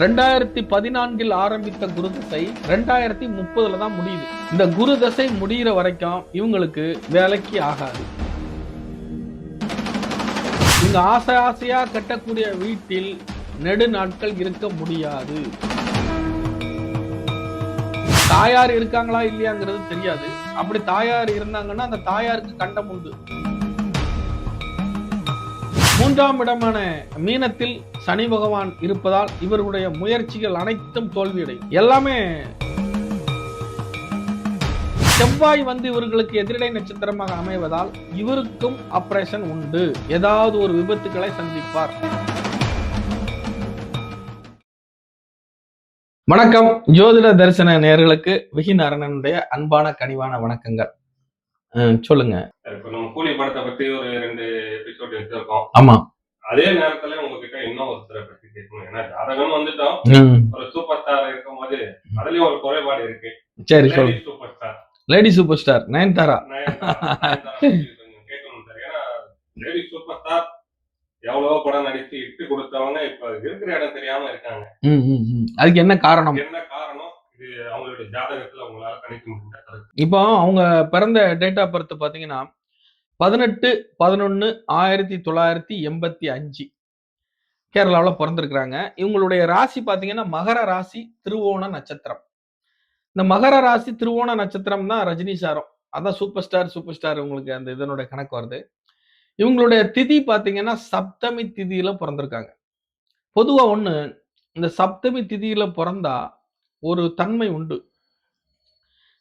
ரெண்டாயிரத்தி பதினான்கில் ஆரம்பித்த குரு தசை ரெண்டாயிரத்தி முப்பதுல தான் முடியுது. இந்த குரு தசை முடிகிற வரைக்கும் இவங்களுக்கு வேலைக்கு ஆகாது. இவங்க ஆசை ஆசையா கட்டக்கூடிய வீட்டில் நெடு நாட்கள் இருக்க முடியாது. தாயார் இருக்காங்களா இல்லையாங்கிறது தெரியாது. அப்படி தாயார் இருந்தாங்கன்னா அந்த தாயாருக்கு கண்டம் உண்டு. மூன்றாம் இடமான மீனத்தில் சனி பகவான் இருப்பதால் இவர்களுடைய முயற்சிகள் அனைத்தும் தோல்வியடையும். எல்லாமே செவ்வாய் வந்து இவர்களுக்கு எதிரடை நட்சத்திரமாக அமைவதால் இவருக்கும் ஆபரேஷன் உண்டு. ஏதாவது ஒரு விபத்துக்களை சந்திப்பார். வணக்கம். ஜோதிட தரிசன நேர்களுக்கு விகிநரணனுடைய அன்பான கனிவான வணக்கங்கள். சொல்லுங்க. இப்போ நம்ம கூலி படத்தை பத்தி ஒரு ரெண்டு எபிசோட் எடுத்திருக்கோம். ஆமா. அதே நேரத்துல உங்ககிட்ட இன்னும் ஒருத்தரை பத்தி கேட்கணும். ஏன்னா ஜாதகம் வந்துட்டோம். ஒரு சூப்பர் ஸ்டார் இருக்கும் போது அதுலயும் ஒரு குறைபாடு இருக்கு. சரி சொல்லு. Super star lady super star Nayanthara? கேட்கணும் சார். ஏன்னா லேடி சூப்பர் ஸ்டார் எவ்வளவோ படம் நடிச்சு இட்டு கொடுத்தவங்க இப்ப இருக்கிற இடம் தெரியாம இருக்காங்க. அதுக்கு என்ன காரணம்? என்ன காரணம்? இது அவங்களுடைய ஜாதகத்துல உங்களால கணிக்க கருத்து இப்போ அவங்க பிறந்த டேட் ஆஃப் பர்த் பார்த்தீங்கன்னா பதினெட்டு பதினொன்று ஆயிரத்தி தொள்ளாயிரத்தி எண்பத்தி அஞ்சு. கேரளாவில் பிறந்திருக்கிறாங்க. இவங்களுடைய ராசி பார்த்தீங்கன்னா மகர ராசி திருவோண நட்சத்திரம். இந்த மகர ராசி திருவோண நட்சத்திரம் தான் ரஜினி சாரம். அதான் சூப்பர் ஸ்டார் சூப்பர் ஸ்டார் உங்களுக்கு அந்த இதனுடைய கணக்கு வருது. இவங்களுடைய திதி பார்த்தீங்கன்னா சப்தமி திதியில பிறந்திருக்காங்க. பொதுவாக ஒன்று இந்த சப்தமி திதியில பிறந்தா ஒரு தன்மை உண்டு.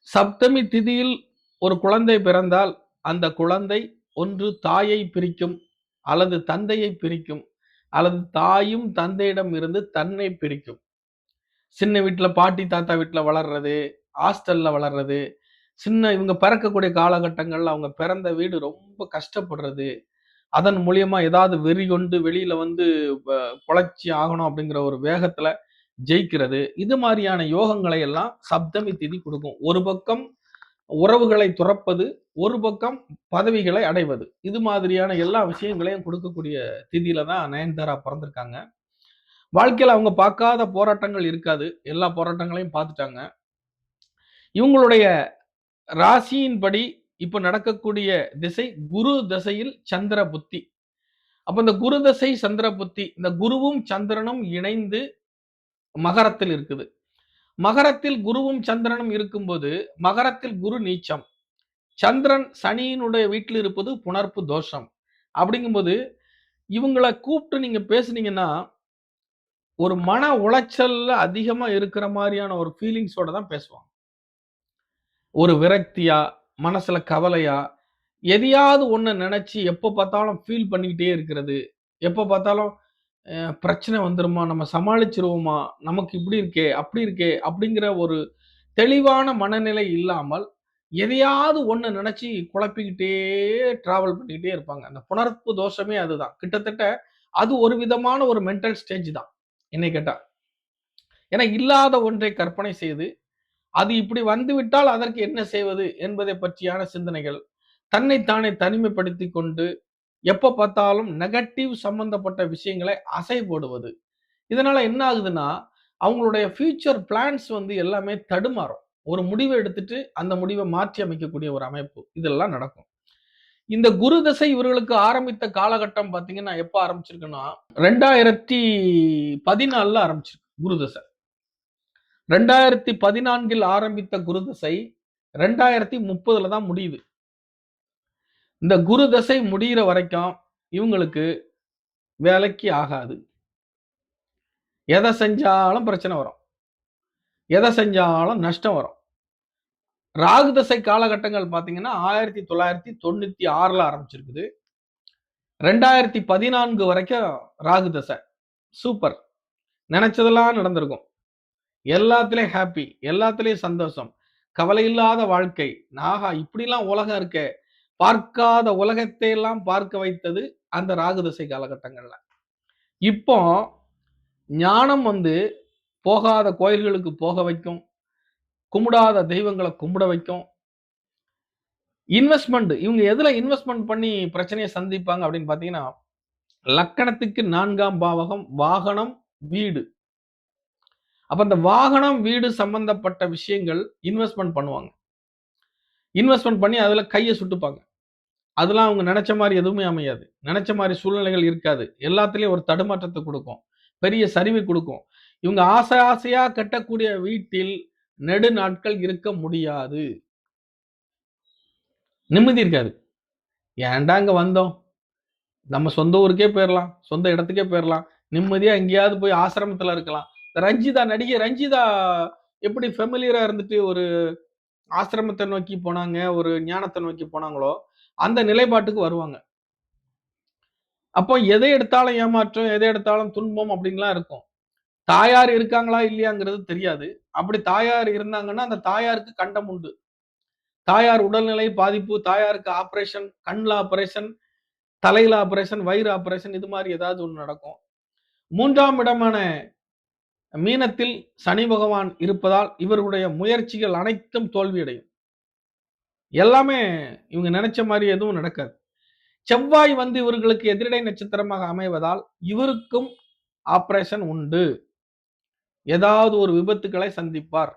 சப்தமி திதியில் ஒரு குழந்தை பிறந்தால் அந்த குழந்தை ஒன்று தாயை பிரிக்கும் அல்லது தந்தையை பிரிக்கும் அல்லது தாயும் தந்தையிடம் இருந்து தன்னை பிரிக்கும். சின்ன வீட்டில் பாட்டி தாத்தா வீட்டில் வளர்றது ஹாஸ்டலில் வளர்றது சின்ன இவங்க பிறக்கக்கூடிய காலகட்டங்களில் அவங்க பிறந்த வீடு ரொம்ப கஷ்டப்படுறது. அதன் மூலியமாக ஏதாவது வெறி கொண்டு வெளியில் வந்து ப- ஆகணும் அப்படிங்கிற ஒரு வேகத்தில் ஜெயிக்கிறது. இது மாதிரியான யோகங்களை எல்லாம் சப்தமி திதி கொடுக்கும். ஒரு பக்கம் உறவுகளை துறப்பது ஒரு பக்கம் பதவிகளை அடைவது. இது மாதிரியான எல்லா விஷயங்களையும் கொடுக்கக்கூடிய திதியில தான் நயன்தாரா பிறந்திருக்காங்க. வாழ்க்கையில் அவங்க பார்க்காத போராட்டங்கள் இருக்காது. எல்லா போராட்டங்களையும் பார்த்துட்டாங்க. இவங்களுடைய ராசியின்படி இப்போ நடக்கக்கூடிய திசை குரு திசையில் சந்திர புத்தி. அப்போ இந்த குரு தசை சந்திர புத்தி இந்த குருவும் சந்திரனும் இணைந்து மகரத்தில் இருக்குது. மகரத்தில் குருவும் சந்திரனும் இருக்கும்போது மகரத்தில் குரு நீச்சம். சந்திரன் சனியினுடைய வீட்டில் இருப்பது புணர்ப்பு தோஷம். அப்படிங்கும்போது இவங்களை கூப்பிட்டு நீங்க பேசுனீங்கன்னா ஒரு மன உளைச்சல்ல அதிகமா இருக்கிற மாதிரியான ஒரு ஃபீலிங்ஸோட தான் பேசுவாங்க. ஒரு விரக்தியா மனசுல கவலையா எதையாவது ஒண்ணு நினைச்சு எப்போ பார்த்தாலும் ஃபீல் பண்ணிக்கிட்டே இருக்கிறது. எப்போ பார்த்தாலும் பிரச்சனை வந்துருமா? நம்ம சமாளிச்சிருவோமா? நமக்கு இப்படி இருக்கே அப்படி இருக்கே அப்படிங்கிற ஒரு தெளிவான மனநிலை இல்லாமல் எதையாவது ஒன்று நினச்சி குழப்பிக்கிட்டே ட்ராவல் பண்ணிக்கிட்டே இருப்பாங்க. அந்த புணர்ப்பு தோஷமே அதுதான். கிட்டத்தட்ட அது ஒரு விதமான ஒரு மென்டல் ஸ்டேஜ் தான். என்னை கேட்டால் ஏன்னா இல்லாத ஒன்றை கற்பனை செய்து அது இப்படி வந்துவிட்டால் அதற்கு என்ன செய்வது என்பதை பற்றியான சிந்தனைகள் தன்னைத்தானே தனிமைப்படுத்தி கொண்டு எப்போ பார்த்தாலும் நெகட்டிவ் சம்பந்தப்பட்ட விஷயங்களை அசை போடுவது இதனால என்ன ஆகுதுன்னா அவங்களுடைய ஃபியூச்சர் பிளான்ஸ் வந்து எல்லாமே தடுமாறும். ஒரு முடிவை எடுத்துட்டு அந்த முடிவை மாற்றி அமைக்கக்கூடிய ஒரு அமைப்பு இதெல்லாம் நடக்கும். இந்த குரு தசை இவர்களுக்கு ஆரம்பித்த காலகட்டம் பார்த்தீங்கன்னா எப்போ ஆரம்பிச்சிருக்குன்னா ரெண்டாயிரத்தி பதினாலில் ஆரம்பிச்சிருக்கு குரு தசை. ரெண்டாயிரத்தி பதினான்கில் ஆரம்பித்த குரு தசை ரெண்டாயிரத்தி முப்பதுல தான் முடியுது. இந்த குரு தசை முடியிற வரைக்கும் இவங்களுக்கு வேலைக்கு ஆகாது. எதை செஞ்சாலும் பிரச்சனை வரும். எதை செஞ்சாலும் நஷ்டம் வரும். ராகு தசை காலகட்டங்கள் பார்த்தீங்கன்னா ஆயிரத்தி தொள்ளாயிரத்தி தொண்ணூத்தி ஆறுல ஆரம்பிச்சிருக்குது. ரெண்டாயிரத்தி பதினான்கு வரைக்கும் ராகு தசை. சூப்பர். நினைச்சதெல்லாம் நடந்திருக்கும். எல்லாத்துலயும் ஹாப்பி எல்லாத்துலயும் சந்தோஷம். கவலை இல்லாத வாழ்க்கை. நாகா இப்படிலாம் உலகம் இருக்கே. பார்க்காத உலகத்தை எல்லாம் பார்க்க வைத்தது அந்த ராகு திசை காலகட்டங்கள்ல. இப்போ ஞானம் வந்து போகாத கோயில்களுக்கு போக வைக்கும். கும்பிடாத தெய்வங்களை கும்பிட வைக்கும். இன்வெஸ்ட்மெண்ட் இவங்க எதில் இன்வெஸ்ட்மெண்ட் பண்ணி பிரச்சனையை சந்திப்பாங்க அப்படின்னு பார்த்தீங்கன்னா லக்கணத்துக்கு நான்காம் பாவகம் வாகனம் வீடு. அப்போ இந்த வாகனம் வீடு சம்பந்தப்பட்ட விஷயங்கள் இன்வெஸ்ட்மெண்ட் பண்ணுவாங்க. இன்வெஸ்ட்மெண்ட் பண்ணி அதில் கையை சுட்டுப்பாங்க. அதெல்லாம் அவங்க நினச்ச மாதிரி எதுவுமே அமையாது. நினச்ச மாதிரி சூழ்நிலைகள் இருக்காது. எல்லாத்துலேயும் ஒரு தடுமாற்றத்தை கொடுக்கும். பெரிய சரிவை கொடுக்கும். இவங்க ஆசை ஆசையா கட்டக்கூடிய வீட்டில் நெடு நாட்கள் இருக்க முடியாது. நிம்மதி இருக்காது. ஏன்டா அங்கே வந்தோம்? நம்ம சொந்த ஊருக்கே போயிடலாம் சொந்த இடத்துக்கே போயிடலாம் நிம்மதியா எங்கேயாவது போய் ஆசிரமத்துல இருக்கலாம். ரஞ்சிதா நடிகை ரஞ்சிதா எப்படி ஃபெமிலியரா இருந்துட்டு ஒரு ஆசிரமத்தை நோக்கி போனாங்க? ஒரு ஞானத்தை நோக்கி போனாங்களோ? அந்த நிலைப்பாட்டுக்கு வருவாங்க. அப்போ எதை எடுத்தாலும் ஏமாற்றம் எதை எடுத்தாலும் துன்பம் அப்படின்லாம் இருக்கும். தாயார் இருக்காங்களா இல்லையாங்கிறது தெரியாது. அப்படி தாயார் இருந்தாங்கன்னா அந்த தாயாருக்கு கண்டம் உண்டு. தாயார் உடல்நிலை பாதிப்பு தாயாருக்கு ஆபரேஷன் கண்ணில் ஆபரேஷன் தலையில ஆபரேஷன் வயிறு ஆபரேஷன் இது மாதிரி ஏதாவது ஒன்று நடக்கும். மூன்றாம் இடமான மீனத்தில் சனி பகவான் இருப்பதால் இவர்களுடைய முயற்சிகள் அனைத்தும் தோல்வியடையும். எல்லாமே இவங்க நினைச்ச மாதிரி எதுவும் நடக்காது. செவ்வாய் வந்து இவர்களுக்கு எதிரிடை நட்சத்திரமாக அமைவதால் இவருக்கும் ஆப்ரேஷன் உண்டு. ஏதாவது ஒரு விபத்துக்களை சந்திப்பார்.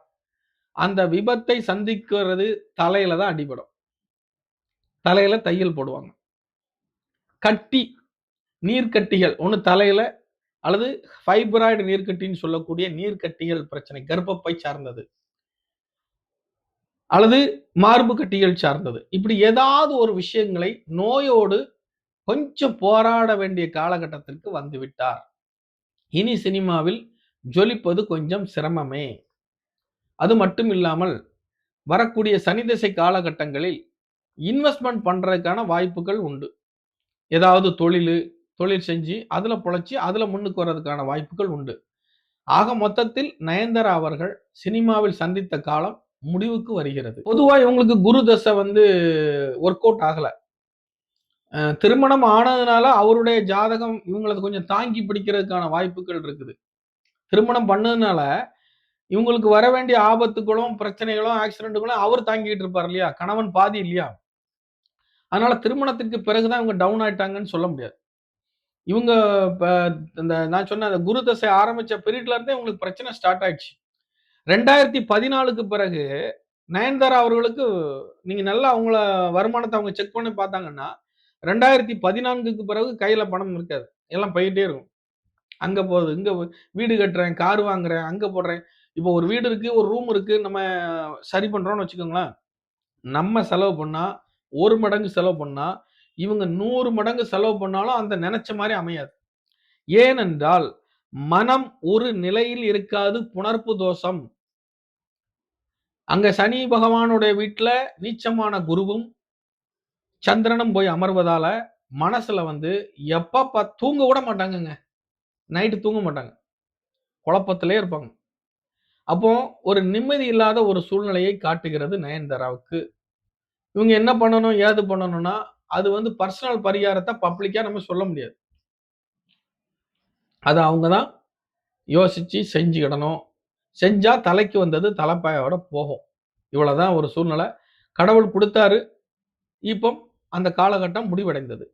அந்த விபத்தை சந்திக்கிறது தலையில தான் அடிபடும். தலையில தையல் போடுவாங்க. கட்டி நீர்க்கட்டிகள் ஒன்று தலையில அல்லது ஃபைப்ராய்டு நீர்க்கட்டின்னு சொல்லக்கூடிய நீர்க்கட்டிகள் பிரச்சனை கர்ப்பப்பை சார்ந்தது. அல்லது மார்பு கட்டிகள் சார்ந்தது. இப்படி ஏதாவது ஒரு விஷயங்களை நோயோடு கொஞ்சம் போராட வேண்டிய காலகட்டத்திற்கு வந்துவிட்டார். இனி சினிமாவில் ஜொலிப்பது கொஞ்சம் சிரமமே. அது மட்டும் இல்லாமல் வரக்கூடிய சனிதிசை காலகட்டங்களில் இன்வெஸ்ட்மெண்ட் பண்ணுறதுக்கான வாய்ப்புகள் உண்டு. ஏதாவது தொழில் தொழில் செஞ்சு அதில் பொழைச்சி அதில் முன்னுக்கு வர்றதுக்கான வாய்ப்புகள் உண்டு. ஆக மொத்தத்தில் நயன்தாரா அவர்கள் சினிமாவில் சந்தித்த காலம் முடிவுக்கு வருகிறது. பொதுவாக இவங்களுக்கு குரு தசை வந்து ஒர்க் அவுட் ஆகலை. திருமணம் ஆனதுனால அவருடைய ஜாதகம் இவங்களது கொஞ்சம் தாங்கி பிடிக்கிறதுக்கான வாய்ப்புகள் இருக்குது. திருமணம் பண்ணதுனால இவங்களுக்கு வர வேண்டிய ஆபத்துகளும் பிரச்சனைகளும் ஆக்சிடென்ட்டுகளும் அவர் தாங்கிட்டு இருப்பார் இல்லையா? கணவன் பாதி இல்லையா? அதனால திருமணத்துக்கு பிறகுதான் இவங்க டவுன் ஆயிட்டாங்கன்னு சொல்ல முடியாது. இவங்க இந்த நான் சொன்ன அந்த குரு தசை ஆரம்பிச்ச பீரியட்ல இருந்தே உங்களுக்கு பிரச்சனை ஸ்டார்ட் ஆயிடுச்சு. ரெண்டாயிரத்தி பதினாலுக்கு பிறகு நயன்தாரா அவர்களுக்கு நீங்க நல்லா அவங்கள வருமானத்தை அவங்க செக் பண்ணி பார்த்தாங்கன்னா ரெண்டாயிரத்தி பதினான்குக்கு பிறகு கையில பணம் இருக்காது. எல்லாம் போயிட்டே இருக்கும். அங்க போகுது இங்க வீடு கட்டுறேன் கார் வாங்குறேன் அங்க போடுறேன். இப்போ ஒரு வீடு இருக்கு ஒரு ரூம் இருக்கு நம்ம சரி பண்றோம்னு வச்சுக்கோங்களேன். நம்ம செலவு பண்ணா ஒரு மடங்கு செலவு பண்ணா இவங்க நூறு மடங்கு செலவு பண்ணாலும் அந்த நினைச்ச மாதிரி அமையாது. ஏனென்றால் மனம் ஒரு நிலையில் இருக்காது புணர்ப்பு தோஷம். அங்க சனி பகவானுடைய வீட்டில் நீச்சமான குருவும் சந்திரனும் போய் அமர்வதால மனசுல வந்து எப்பப்ப தூங்க கூட மாட்டாங்கங்க. நைட்டு தூங்க மாட்டாங்க. குழப்பத்திலே இருப்பாங்க. அப்போ ஒரு நிம்மதி இல்லாத ஒரு சூழ்நிலையை காட்டுகிறது நயன்தாராவுக்கு. இவங்க என்ன பண்ணணும் ஏது பண்ணணும்னா அது வந்து பர்சனல் பரிகாரத்தை பப்ளிக்காக நம்ம சொல்ல முடியாது. அது அவங்க தான் யோசிச்சு செஞ்சுக்கிடணும். செஞ்சா தலைக்கு வந்தது தலைப்பாயோட போகும். இவ்வளவுதான் ஒரு சூழ்நிலை. கடவுள் கொடுத்தாரு. இப்போ அந்த காலகட்டம் முடிவடைந்தது.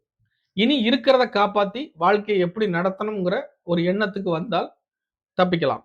இனி இருக்கிறத காப்பாத்தி வாழ்க்கையை எப்படி நடத்தணுங்கிற ஒரு எண்ணத்துக்கு வந்தால் தப்பிக்கலாம்.